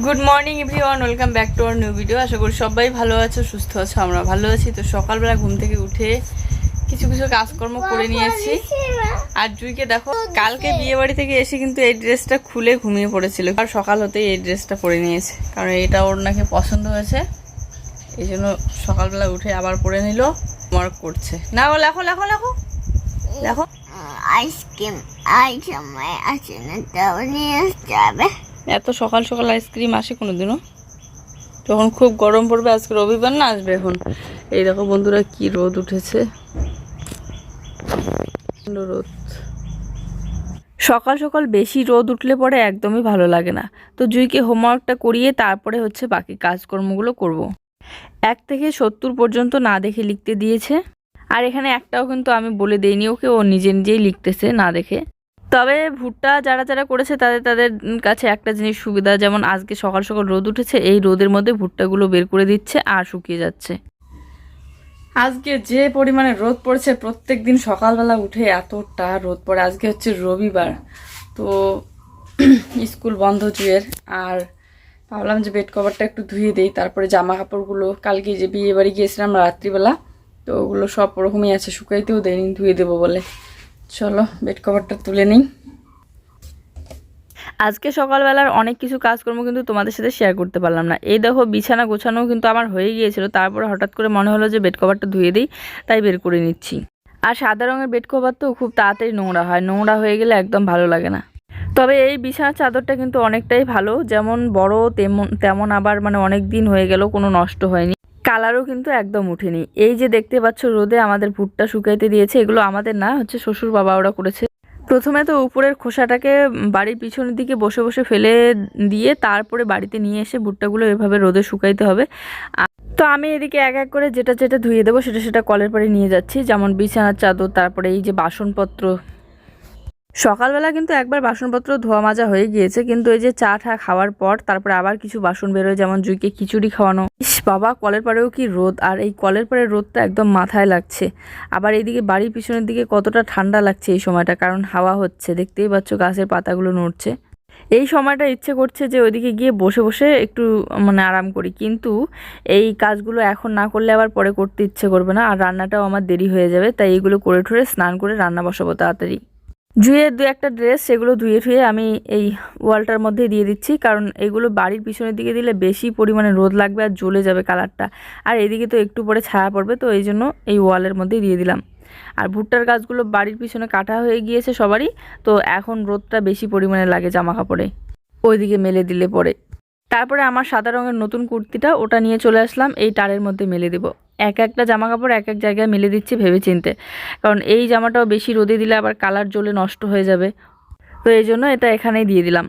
Good morning everyone welcome back to our new video আশা করি সবাই ভালো আছো, সুস্থ আছো, আমরা ভালো আছি। তো সকালবেলা ঘুম থেকে উঠে কিছু কিছু কাজকর্ম করে নিয়েছি। আর জুইকে দেখো, কালকে বিয়ে বাড়ি থেকে এসে কিন্তু এই ড্রেসটা খুলে ঘুমিয়ে পড়েছিল। আর সকাল হতেই এই ড্রেসটা পরে নিয়েছে। কারণ এটা ওর নাকি পছন্দ হয়েছে। এই জন্য সকালবেলা উঠে আবার পরে নিল মার্ক করছে। না ও লেখো লেখো লেখো। লেখো। আইসক্রিম আই সময় আছে না আসতে হবে। এত সকাল সকাল আইসক্রিম আসে কোনোদিনও। যখন খুব গরম পড়বে, আজকে রবিবার না আসবে এখন? এই দেখো বন্ধুরা, কি রোদ উঠেছে। রোদ। সকাল সকাল বেশি রোদ উঠলে পরে একদমই ভালো লাগে না। তো জুইকে হোমওয়ার্কটা করিয়ে তারপরে হচ্ছে বাকি কাজকর্মগুলো করব। এক থেকে সত্তর পর্যন্ত না দেখে লিখতে দিয়েছে। আর এখানে একটাও কিন্তু আমি বলে দেইনি, ওকে ও নিজে নিজেই লিখতেছে না দেখে। তবে ভুট্টা যারা যারা করেছে তাদের তাদের কাছে একটা জিনিস সুবিধা, যেমন আজকে সকাল সকাল রোদ উঠেছে, এই রোদের মধ্যে ভুট্টাগুলো বের করে দিচ্ছে আর শুকিয়ে যাচ্ছে। আজকে যে পরিমাণে রোদ পড়েছে প্রত্যেক দিন সকালবেলা উঠে এতটা রোদ পড়ে। আজকে হচ্ছে রবিবার, তো স্কুল বন্ধ জুয়ের, আর ভাবলাম যে বেড কভারটা একটু ধুয়ে দিই, তারপরে জামা কাপড়গুলো কালকে যে বিয়ে বাড়ি গিয়েছিলাম রাত্রিবেলা, তো ওগুলো সব ওরকমই আছে, শুকাইতেও দেয়নি, ধুয়ে দেবো বলে। চলো বেড কভারটা তুলে নিই। আজকে সকালবেলার অনেক কিছু কাজকর্ম কিন্তু তোমাদের সাথে শেয়ার করতে পারলাম না। এই দেখো বিছানা গোছানো কিন্তু আমার হয়ে গিয়েছিল, তারপরে হঠাৎ করে মনে হলো যে বেড কভারটা ধুয়ে দিই, তাই বের করে নিচ্ছি। আর সাদা রঙের বেড কভার তো খুব তাড়াতাড়ি নোংরা হয়, নোংরা হয়ে গেলে একদম ভালো লাগে না। তবে এই বিছানার চাদরটা কিন্তু অনেকটাই ভালো, যেমন বড় তেমন তেমন আবার মানে অনেক দিন হয়ে গেল, কোনো নষ্ট হয়নি। কালারও কিন্তু একদম উঠেনি। এই যে দেখতে পাচ্ছ রোদে আমাদের ভুট্টা শুকাইতে দিয়েছে, এগুলো আমাদের না, হচ্ছে শ্বশুর বাবা ওরা করেছে। প্রথমে তো উপরের খোসাটাকে বাড়ির পিছনের দিকে বসে বসে ফেলে দিয়ে তারপরে বাড়িতে নিয়ে এসে ভুট্টাগুলো এভাবে রোদে শুকাইতে হবে। তো আমি এদিকে এক এক করে যেটা যেটা ধুয়ে দেবো, সেটা সেটা কলের পাড়ে নিয়ে যাচ্ছি। যেমন বিছানার চাদর, তারপরে এই যে বাসনপত্র সকালবেলা কিন্তু একবার বাসনপত্র ধোয়া মাজা হয়ে গিয়েছে, কিন্তু এই যে চা ঠা খাওয়ার পর তারপরে আবার কিছু বাসন বেরোয়, যেমন জুইকে খিচুড়ি খাওয়ানো। ইস বাবা, কলের পাড়েও কি রোদ, আর এই কলের পাড়ের রোদটা একদম মাথায় লাগছে। আবার এইদিকে বাড়ির পিছনের দিকে কতটা ঠান্ডা লাগছে এই সময়টা, কারণ হাওয়া হচ্ছে, দেখতেই পাচ্ছ গাছের পাতাগুলো নড়ছে। এই সময়টা ইচ্ছে করছে যে ওইদিকে গিয়ে বসে বসে একটু মানে আরাম করি, কিন্তু এই কাজগুলো এখন না করলে আবার পরে করতে ইচ্ছে করবে না, আর রান্নাটাও আমার দেরি হয়ে যাবে, তাই এইগুলো করে ঠুরে স্নান করে রান্না বসাবো তাড়াতাড়ি। ধুয়ে দু একটা ড্রেস সেগুলো ধুয়ে ধুয়ে আমি এই ওয়ালটার মধ্যে দিয়ে দিচ্ছি। কারণ এগুলো বাড়ির পিছনের দিকে দিলে বেশি পরিমাণে রোদ লাগবে আর জ্বলে যাবে কালারটা আর এদিকে তো একটু পরে ছায়া পড়বে, তো এই জন্য এই ওয়ালের মধ্যেই দিয়ে দিলাম। আর ভুট্টার গাছগুলো বাড়ির পিছনে কাটা হয়ে গিয়েছে সবারই, তো এখন রোদটা বেশি পরিমাণে লাগে জামা কাপড়ে ওইদিকে মেলে দিলে পরে। তারপরে আমার সাদা রঙের নতুন কুর্তিটা ওটা নিয়ে চলে আসলাম, এই টারের মধ্যে মেলে দেবো। এক একটা জামা কাপড় এক এক জায়গায় মেলে দিচ্ছি ভেবে চিনতে কারণ এই জামাটাও বেশি রোদে দিলে আবার কালার জ্বলে নষ্ট হয়ে যাবে। তো এই জন্য এটা এখানেই দিয়ে দিলাম।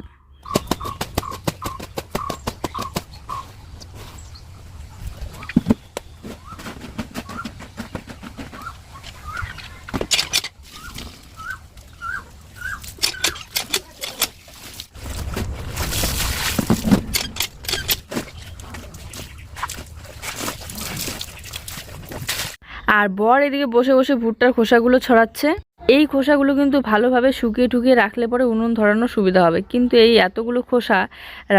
আর বর এদিকে বসে বসে ভুট্টার খোসাগুলো ছড়াচ্ছে। এই খোসাগুলো কিন্তু ভালোভাবে শুকিয়ে টুকিয়ে রাখলে পরে উনুন ধরানোর সুবিধা হবে। কিন্তু এই এতগুলো খোসা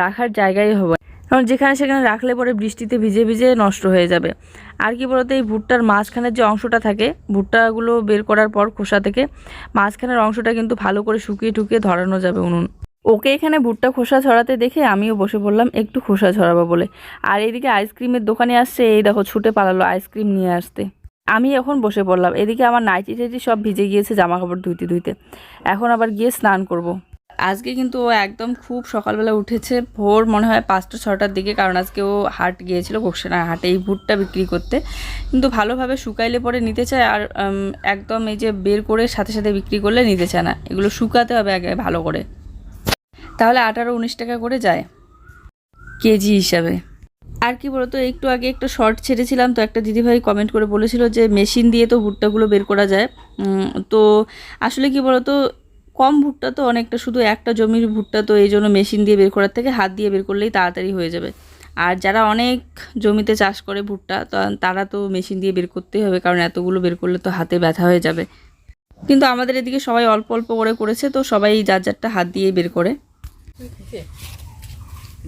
রাখার জায়গায় হবে কারণ যেখানে সেখানে রাখলে পরে বৃষ্টিতে ভিজে ভিজে নষ্ট হয়ে যাবে। আর কি বলতো, এই ভুট্টার মাঝখানের যে অংশটা থাকে, ভুট্টাগুলো বের করার পর খোসা থেকে মাঝখানের অংশটা কিন্তু ভালো করে শুকিয়ে টুকিয়ে ধরানো যাবে উনুন। ওকে এখানে ভুট্টা খোসা ছড়াতে দেখে আমিও বসে পড়লাম একটু খোসা ছড়াবো বলে। আর এদিকে আইসক্রিমের দোকানে আসছে, এই দেখো ছুটে পালালো আইসক্রিম নিয়ে আসতে। আমি এখন বসে পড়লাম। এদিকে আমার নাইটি টাইটি সব ভিজে গিয়েছে জামা কাপড় ধুইতে ধুইতে। এখন আবার গিয়ে স্নান করব। আজকে কিন্তু ও একদম খুব সকালবেলা উঠেছে। ভোর মনে হয় পাঁচটা ছটার দিকে, কারণ আজকে ও হাট গিয়েছিল গোকসেনা হাটে এই ভুট্টা বিক্রি করতে। কিন্তু ভালোভাবে শুকাইলে পরে নিতে চায় আর একদম এই যে বের করে সাথে সাথে বিক্রি করলে নিতে চায় না। এগুলো শুকাতে হবে আগে ভালো করে। তাহলে আঠারো, উনিশ টাকা করে যায়। কেজি হিসাবে। আর কি বলতো একটু আগে একটা শর্ট ছেড়েছিলাম তো একটা দিদিভাই কমেন্ট করে বলেছিল যে মেশিন দিয়ে তো ভুট্টাগুলো বের করা যায়। তো আসলে কি বলতো কম ভুট্টা তো অনেকটা শুধু একটা জমির ভুট্টা তো এই জন্য মেশিন দিয়ে বের করার থেকে হাত দিয়ে বের করলেই তাড়াতাড়ি হয়ে যাবে। আর যারা অনেক জমিতে চাষ করে ভুট্টা তো তারা তো মেশিন দিয়ে বের করতেই হবে কারণ এতগুলো বের করলে তো হাতে ব্যথা হয়ে যাবে। কিন্তু আমাদের এদিকে সবাই অল্প অল্প করে করেছে তো সবাই যার যারটা হাত দিয়ে বের করে।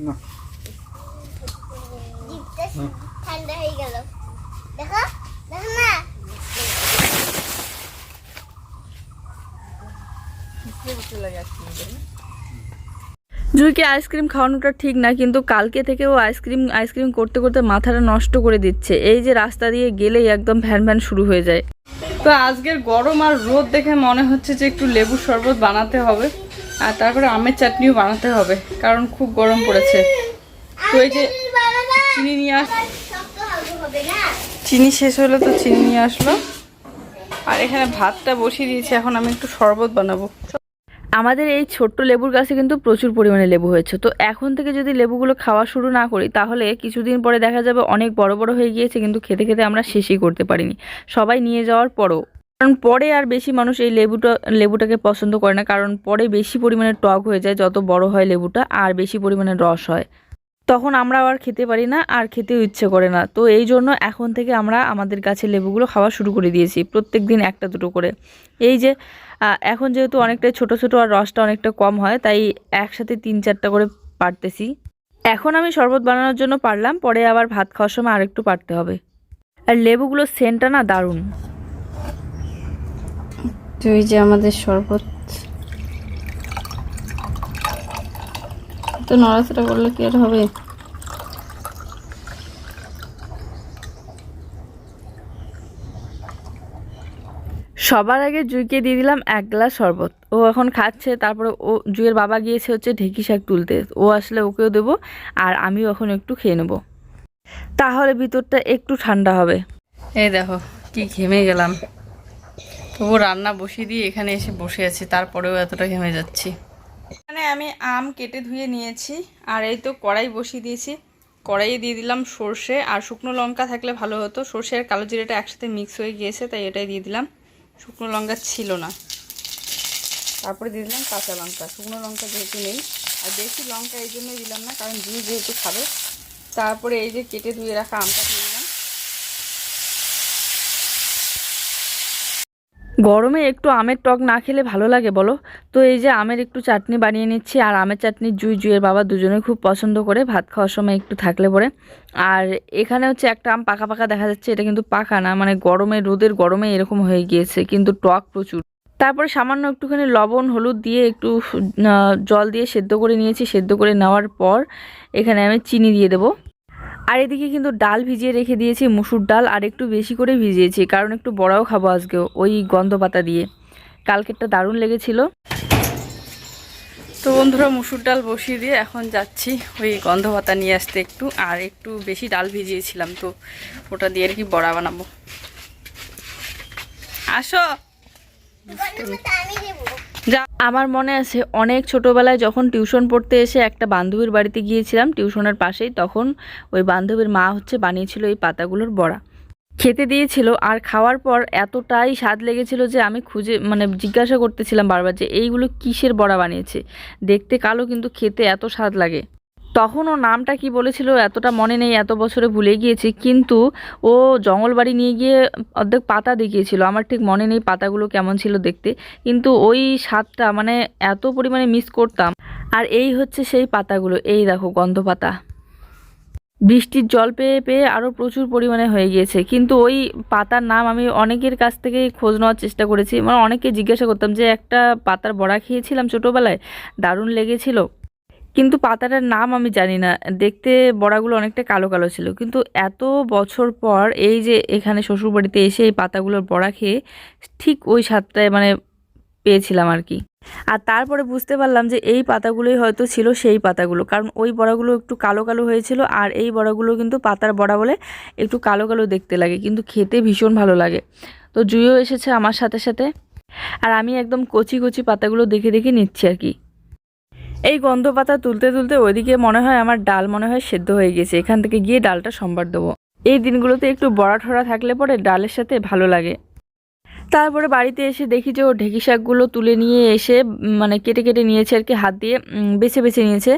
না। ঠান্ডা হয়ে গেল। দেখো দেখো না? জুইকে আইসক্রিম খাওয়ানোটা ঠিক না কিন্তু কালকে থেকে ও আইসক্রিম আইসক্রিম করতে করতে মাথাটা নষ্ট করে দিচ্ছে। এই যে রাস্তা দিয়ে গেলেই একদম ভ্যান ভ্যান শুরু হয়ে যায়। তো আজকের গরম আর রোদ দেখে মনে হচ্ছে যে একটু লেবুর শরবত বানাতে হবে আর তারপরে আমের চাটনিও বানাতে হবে কারণ খুব গরম পড়েছে। তো এই যে চিনি নিয়ে আস। চিনি শেষ হলে তো চিনি নিয়ে আসলো। আর এখানে ভাতটা বসিয়ে দিয়েছি এখন আমি একটু শরবত বানাবো। আমাদের এই ছোট্ট লেবুর গাছে কিন্তু প্রচুর পরিমাণে লেবু হয়েছে। তো এখন থেকে যদি লেবুগুলো খাওয়া শুরু না করি তাহলে কিছুদিন পরে দেখা যাবে অনেক বড় বড় হয়ে গিয়েছে কিন্তু খেতে খেতে আমরা শেষই করতে পারিনি। সবাই নিয়ে যাওয়ার পরও। কারণ পরে আর বেশি মানুষ এই লেবুটা লেবুটাকে পছন্দ করে না কারণ পরে বেশি পরিমাণে টক হয়ে যায় যত বড় হয় লেবুটা আর বেশি পরিমাণে রস হয়। তখন আমরা আর খেতে পারি না, আর খেতেও ইচ্ছে করে না। তো এই জন্য এখন থেকে আমরা আমাদের গাছের লেবুগুলো খাওয়া শুরু করে দিয়েছি, প্রত্যেক দিন একটা দুটো করে। এই যে এখন যেহেতু অনেকটাই ছোট ছোট আর রসটা অনেকটা কম হয়, তাই একসাথে তিন চারটা করে পারতেছি। এখন আমি শরবত বানানোর জন্য পারলাম, পরে আবার ভাত খাওয়ার সময় আরেকটু পারতে হবে। আর লেবুগুলোর সেন্টটা না দারুণ। তো এই যে আমাদের শরবত। তো নড়াচড়া করলে কি আর হবে? সবার আগে জুইকে দিয়ে দিলাম এক গ্লাস শরবত। ও এখন খাচ্ছে তারপরে ও জুইয়ের বাবা গিয়েছে হচ্ছে ঢেকি শাক তুলতে। ও আসলে ওকেও দেবো আর আমিও এখন একটু খেয়ে নেব। তাহলে ভিতরটা একটু ঠান্ডা হবে। এই দেখো কি ঘেমে গেলাম। তবু রান্না বসিয়ে দিয়ে এখানে এসে বসে আছি তারপরেও এতটা ঘেমে যাচ্ছি। এখানে আমি আম কেটে ধুয়ে নিয়েছি, আর এই তো কড়াই বসিয়ে দিয়েছি। কড়াইয়ে দিয়ে দিলাম সর্ষে, আর শুকনো লঙ্কা থাকলে ভালো হতো। সর্ষে আর কালো জিরেটা একসাথে মিক্স হয়ে গিয়েছে, তাই এটাই দিয়ে দিলাম। শুকনো লঙ্কা ছিল না। তারপরে দিয়ে দিলাম কাঁচা লঙ্কা। শুকনো লঙ্কা যেহেতু নেই, আর বেশি লঙ্কা এই জন্যই দিলাম না, কারণ জুই যেহেতু খাবে। তারপরে এই যে কেটে ধুয়ে রাখা আমটা দিয়ে দিলাম গরমে একটু আমের টক না খেলে ভালো লাগে বলো? তো এই যে আমের একটু চাটনি বানিয়ে নিচ্ছি, আর আমের চাটনি জুই জুইয়ের বাবা দুজনে খুব পছন্দ করে, ভাত খাওয়ার সময় একটু থাকলে পরে। আর এখানে হচ্ছে একটা আম পাকা পাকা দেখা যাচ্ছে, এটা কিন্তু পাকা না মানে গরমে, রোদের গরমে এরকম হয়ে গিয়েছে, কিন্তু টক প্রচুর। তারপরে সামান্য একটুখানি লবণ, হলুদ দিয়ে একটু জল দিয়ে সেদ্ধ করে নিয়েছি, সেদ্ধ করে নেওয়ার পর এখানে আমি চিনি দিয়ে দেবো। আর এদিকে কিন্তু ডাল ভিজিয়ে রেখে দিয়েছি, মুসুর ডাল, আর একটু বেশি করে ভিজিয়েছি, কারণ একটু বড়াও খাব আজকেও ওই গন্ধ পাতা দিয়ে। কালকেরটা দারুণ লেগেছিল। তো বন্ধুরা, মুসুর ডাল বসিয়ে দিয়ে এখন যাচ্ছি ওই গন্ধ পাতা নিয়ে আসতে একটু, আর একটু বেশি ডাল ভিজিয়েছিলাম, তো ওটা দিয়ে আর কি বড়া বানাবো। আসো। যা আমার মনে আছে, অনেক ছোটবেলায় যখন টিউশন পড়তে এসে একটা বান্ধবীর বাড়িতে গিয়েছিলাম, টিউশনের পাশেই, তখন ওই বান্ধবীর মা হচ্ছে বানিয়েছিল এই পাতাগুলোর বড়া। খেতে দিয়েছিল আর খাওয়ার পর এতটাই স্বাদ লেগেছিল যে আমি খুঁজে মানে জিজ্ঞাসা করতেছিলাম বারবার যে এইগুলো কিসের বড়া বানিয়েছে? দেখতে কালো কিন্তু খেতে এত স্বাদ লাগে। তখন ও নামটা কি বলেছিল এতটা মনে নেই, এত বছরে ভুলে গিয়েছি। কিন্তু ও জঙ্গলবাড়ি নিয়ে গিয়ে অর্ধেক পাতা দেখিয়েছিল। আমার ঠিক মনে নেই পাতাগুলো কেমন ছিল দেখতে। কিন্তু ওই স্বাদটা মানে এত পরিমাণে মিস করতাম। আর এই হচ্ছে সেই পাতাগুলো। এই দেখো গন্ধ পাতা বৃষ্টির জল পেয়ে পেয়ে আরও প্রচুর পরিমাণে হয়ে গিয়েছে। কিন্তু ওই পাতার নাম আমি অনেকের কাছ থেকে খোঁজ নেওয়ার চেষ্টা করেছি। মানে অনেকে জিজ্ঞাসা করতাম যে, একটা পাতার বড়া খেয়েছিলাম ছোটোবেলায়? দারুণ লেগেছিল? কিন্তু পাতাটার নাম আমি জানি না। দেখতে বড়াগুলো অনেকটা কালো কালো ছিল। কিন্তু এত বছর পর এই যে এখানে শ্বশুরবাড়িতে এসে এই পাতাগুলোর বড়া খেয়ে ঠিক ওই স্বাদটায় মানে পেয়েছিলাম আর কি। আর তারপরে বুঝতে পারলাম যে এই পাতাগুলোই হয়তো ছিল সেই পাতাগুলো। কারণ ওই বড়াগুলো একটু কালো কালো হয়েছিল আর এই বড়াগুলো কিন্তু পাতার বড়া বলে একটু কালো কালো দেখতে লাগে। কিন্তু খেতে ভীষণ ভালো লাগে। তো জুইও এসেছে আমার সাথে সাথে। আর আমি একদম কচি কচি পাতাগুলো দেখে দেখে নিচ্ছি আর কি। এই গন্ধ পাতা তুলতে তুলতে ওইদিকে মনে হয় আমার ডাল মনে হয় সেদ্ধ হয়ে গেছে। এখান থেকে গিয়ে ডালটা সম্বার দেবো। এই দিনগুলোতে একটু বড়া ঠরা থাকলে পরে ডালের সাথে ভালো লাগে। তারপরে বাড়িতে এসে দেখি যে ও ঢেঁকি শাকগুলো তুলে নিয়ে এসে মানে কেটে কেটে নিয়েছে আর কি, হাত দিয়ে বেছে বেছে নিয়েছে।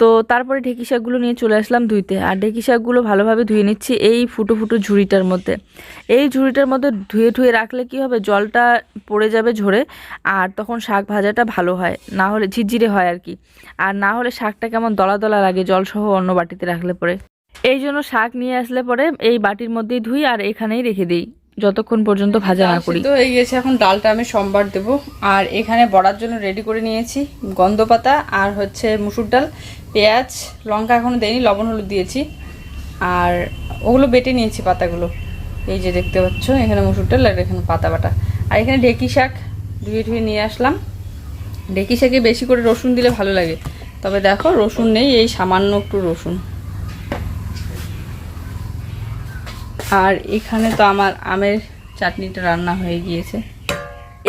তো তারপরে ঢেঁকি শাকগুলো নিয়ে চলে আসলাম ধুইতে। আর ঢেঁকি শাকগুলো ভালোভাবে ধুয়ে নিচ্ছি এই ফুটো ফুটো ঝুড়িটার মধ্যে। এই ঝুড়িটার মধ্যে ধুয়ে ধুয়ে রাখলে কি হবে, জলটা পড়ে যাবে ঝরে, আর তখন শাক ভাজাটা ভালো হয়। না হলে ঝিরঝিরে হয় আর কি। আর না হলে শাকটা কেমন দলা দলা লাগে, জলসহ অন্য বাটিতে রাখলে পরে। এই জন্য শাক নিয়ে আসলে পরে এই বাটির মধ্যেই ধুই আর এখানেই রেখে দিই। যতক্ষণ পর্যন্ত ভাজা না করি। তো হয়ে গেছে এখন ডালটা আমি সোমবার দেবো। আর এখানে বড়ার জন্য রেডি করে নিয়েছি গন্ধ পাতা আর হচ্ছে মুসুর ডাল পেঁয়াজ লঙ্কা এখনও দেয়নি লবণ হলুদ দিয়েছি। আর ওগুলো বেটে নিয়েছি পাতাগুলো। এই যে দেখতে পাচ্ছ এখানে মুসুর ডাল আর এখানে পাতা বাটা। আর এখানে ঢেকি শাক ধুয়ে ধুয়ে নিয়ে আসলাম। ঢেকি শাকে বেশি করে রসুন দিলে ভালো লাগে। তবে দেখো রসুন নেই এই সামান্য একটু রসুন। আর এখানে তো আমার আমের চাটনিটা রান্না হয়ে গিয়েছে।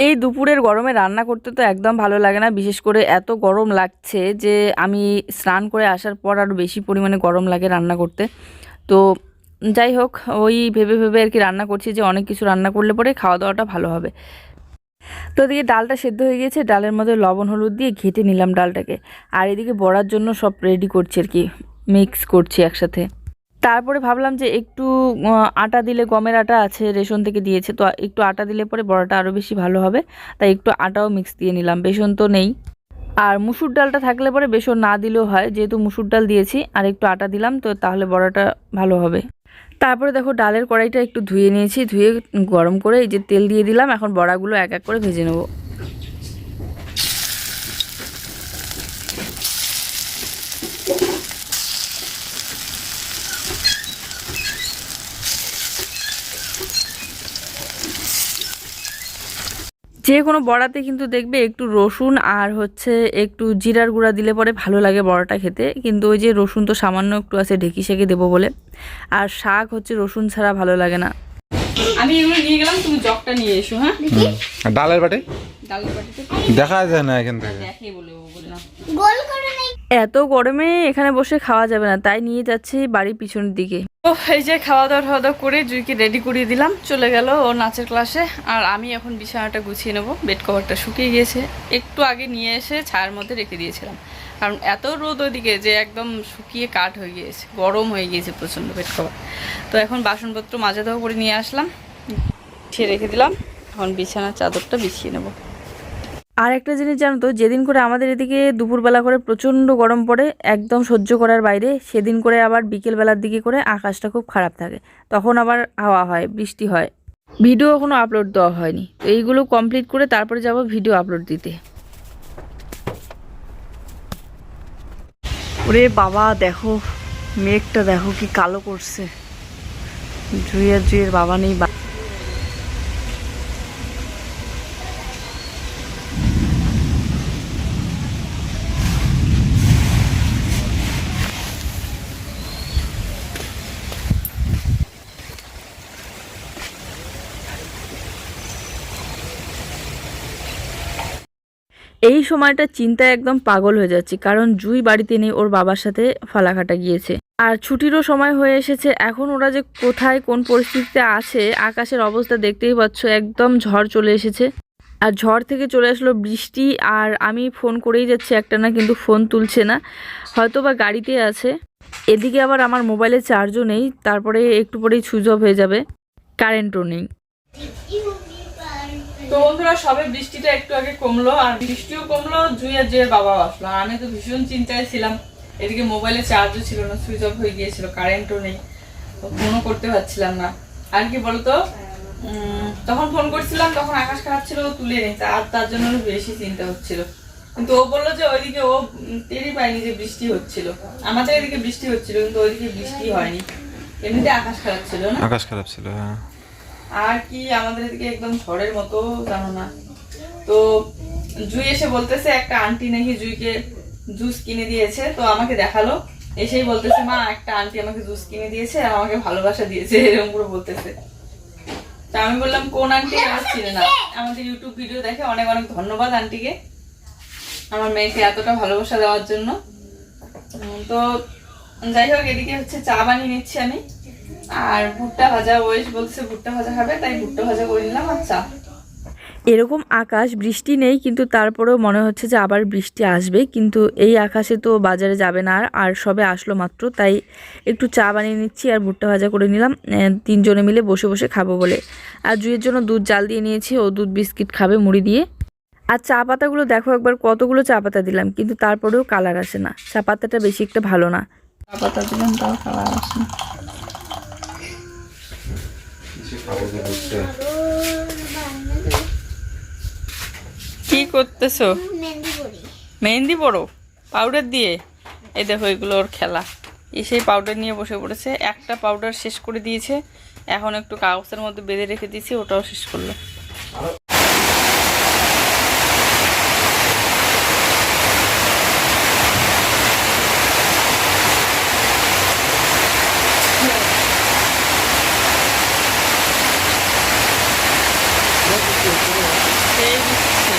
এই দুপুরের গরমে রান্না করতে তো একদম ভালো লাগে না, বিশেষ করে এত গরম লাগছে যে আমি স্নান করে আসার পর আরও বেশি পরিমাণে গরম লাগে রান্না করতে। তো যাই হোক, ওই ভেবে ভেবে আর কি রান্না করছি যে অনেক কিছু রান্না করলে পরে খাওয়া দাওয়াটা ভালো হবে। তো এদিকে ডালটা সেদ্ধ হয়ে গিয়েছে, ডালের মধ্যে লবণ, হলুদ দিয়ে ঘেটে নিলাম ডালটাকে। আর এদিকে বড়ার জন্য সব রেডি করছি আর কি মিক্স করছি একসাথে। তারপরে ভাবলাম যে একটু আটা দিলে গমের আটা আছে, রেশন থেকে দিয়েছে, তো একটু আটা দিলে পরে বড়াটা আরও বেশি ভালো হবে। তাই একটু আটাও মিক্স দিয়ে নিলাম, বেসন তো নেই। আর মুসুর ডালটা থাকলে পরে বেসন না দিলেও হয়, যেহেতু মুসুর ডাল দিয়েছি, আর একটু আটা দিলাম, তো তাহলে বড়াটা ভালো হবে। তারপরে দেখো ডালের কড়াইটা একটু ধুয়ে নিয়েছি, ধুয়ে গরম করে এই যে তেল দিয়ে দিলাম, এখন বড়াগুলো এক এক করে ভেজে নেব। যে কোনো বড়াতে কিন্তু দেখবে একটু রসুন আর হচ্ছে একটু জিরার গুঁড়া দিলে পরে ভালো লাগে বড়াটা খেতে। কিন্তু ওই যে রসুন তো সামান্য একটু আছে ঢেকি শেখে দেবো বলে। আর শাক হচ্ছে রসুন ছাড়া ভালো লাগে না। আমি এগুলো নিয়ে গেলাম তুমি জগটা নিয়ে এসো হ্যাঁ? ডালের বাটি? ডালের বাটিতে দেখা যায় না এখান থেকে। দেখে বলে ও গোল করে এত গরমে এখানে বসে খাওয়া যাবে না তাই নিয়ে যাচ্ছি বাড়ির পিছনের দিকে। তো এই যে খাওয়া দাওয়া খাওয়া দাওয়া করে জুইকে রেডি করিয়ে দিলাম। চলে গেল ও নাচের ক্লাসে আর আমি এখন বিছানাটা গুছিয়ে নেব। বেড কভারটা শুকিয়ে গিয়েছে। একটু আগে নিয়ে এসে ছায়ার মধ্যে রেখে দিয়েছিলাম। কারণ এত রোদ ওইদিকে যে একদম শুকিয়ে কাঠ হয়ে গিয়েছে। গরম হয়ে গিয়েছে প্রচণ্ড বেড কভার তো এখন বাসনপত্র মাজা দেওয়া করে নিয়ে আসলাম। রেখে দিলাম। এখন বিছানার চাদরটা বিছিয়ে নেব। আর একটা জিনিস জানো তো, যেদিন করে আমাদের এদিকে দুপুরবেলা করে প্রচণ্ড গরম পড়ে, একদম সহ্য করার বাইরে, সেদিন করে আবার বিকেলবেলার দিকে করে আকাশটা খুব খারাপ থাকে। তখন আবার হাওয়া হয়, বৃষ্টি হয়। ভিডিও এখনও আপলোড দেওয়া হয়নি। তো এইগুলো কমপ্লিট করে তারপরে যাব ভিডিও আপলোড দিতে। ওরে বাবা, দেখো, মেঘটা দেখো কি কালো করছে। জুইয়ের জুইয়ের বাবা নেই এই সময়টা চিন্তায় একদম পাগল হয়ে যাচ্ছি, কারণ জুই বাড়িতে নেই, ওর বাবার সাথে ফালাকাটা গিয়েছে। আর ছুটিরও সময় হয়ে এসেছে, এখন ওরা যে কোথায় কোন পরিস্থিতিতে আছে, আকাশের অবস্থা দেখতেই পাচ্ছ, একদম ঝড় চলে এসেছে। আর ঝড় থেকে চলে আসলো বৃষ্টি, আর আমি ফোন করেই যাচ্ছি, একটা না কিন্তু ফোন তুলছে না হয়তো বা গাড়িতে আছে। এদিকে আবার আমার মোবাইলে চার্জও নেই, তারপরে একটু পরেই সুইচ অফ হয়ে যাবে, কারেন্টও নেই। তো বন্ধুরা, সবে বৃষ্টিটা একটু আগে কমলো আর বৃষ্টিও কমলো, জুই আর জুয়ের বাবাও আসলো। আমি তো ভীষণ চিন্তায় ছিলাম, এদিকে মোবাইলে চার্জও ছিল না সুইচ অফ হয়ে গিয়েছিল কারেন্টও নেই ফোনও করতে পারছিলাম না। আর কি বলতো? তখন ফোন করছিলাম, তখন আকাশ খারাপ ছিল তুলে নিতে আর তার জন্য বেশি চিন্তা হচ্ছিল। কিন্তু ও বলল যে, ওইদিকে ও টেরই পায়নি যে বৃষ্টি হচ্ছিল। আমাদের এদিকে বৃষ্টি হচ্ছিল, কিন্তু ওইদিকে বৃষ্টি হয়নি। এমনিতে আকাশ খারাপ ছিল না? আকাশ খারাপ ছিল হ্যাঁ। আর কি আমাদের এদিকে একদম ঝড়ের মতো, জানো না। তো জুই এসে বলতেছে, একটা আন্টি নাকি জুইকে জুস কিনে দিয়েছে, তো আমাকে দেখাল। এসেই বলতেছে, মা, একটা আন্টি আমাকে জুস কিনে দিয়েছে আর আমাকে ভালোবাসা দিয়েছে, এরকম করে বলতেছে। তা আমি বললাম, কোন আন্টি? আমার চিনে না। আমাদের ইউটিউব ভিডিও দেখে অনেক অনেক ধন্যবাদ আন্টিকে, আমার মেয়েকে এতটা ভালোবাসা দেওয়ার জন্য। তো যাই হোক, এদিকে হচ্ছে চা বানিয়ে নিচ্ছি আমি। আর ভুট্টা ভাজা ওয়েস বলছে ভুট্টা ভাজা খাবে তাই ভুট্টা ভাজা করে নিলাম আর চা। এরকম আকাশ বৃষ্টি নেই কিন্তু তারপরেও মনে হচ্ছে যে আবার বৃষ্টি আসবে কিন্তু এই আকাশে তো বাজারে যাবে না আর আর সবে আসলো মাত্র তাই একটু চা বানিয়ে নিচ্ছি আর ভুট্টা ভাজা করে নিলাম তিনজনে মিলে বসে বসে খাব বলে। আর জুয়ের জন্য দুধ জাল দিয়ে নিয়েছি ও দুধ বিস্কিট খাবে মুড়ি দিয়ে। আর চা পাতাগুলো দেখো একবার কতগুলো চা পাতা দিলাম কিন্তু তারপরেও কালার আসে না চা পাতাটা বেশি একটা ভালো না। চা পাতা দিলাম তাও খাওয়া আসে না। কি করতেছো? মেহেন্দি পড়ো পাউডার দিয়ে? এই দেখো এগুলো ওর খেলা। এসেই সেই পাউডার নিয়ে বসে পড়েছে। একটা পাউডার শেষ করে দিয়েছে। এখন একটু কাগজের মধ্যে বেঁধে রেখে দিয়েছি ওটাও শেষ করল সেই দিচ্ছে।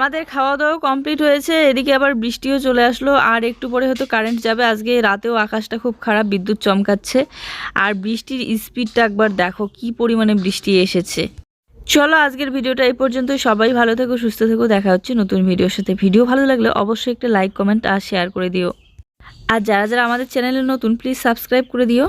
আমাদের খাওয়া দাওয়া কমপ্লিট হয়েছে, এদিকে আবার বৃষ্টিও চলে আসলো, আর একটু পরে হয়তো কারেন্ট যাবে। আজকে রাতেও আকাশটা খুব খারাপ, বিদ্যুৎ চমকাচ্ছে। আর বৃষ্টির স্পিডটা একবার দেখো, কি পরিমাণে বৃষ্টি এসেছে। চলো আজকের ভিডিওটা এই পর্যন্ত সবাই ভালো থেকো, সুস্থ থেকো। দেখা হচ্ছে নতুন ভিডিওর সাথে। ভিডিও ভালো লাগলে অবশ্যই একটা লাইক কমেন্ট আর শেয়ার করে দিও। আর যারা যারা আমাদের চ্যানেলে নতুন প্লিজ সাবস্ক্রাইব করে দিও।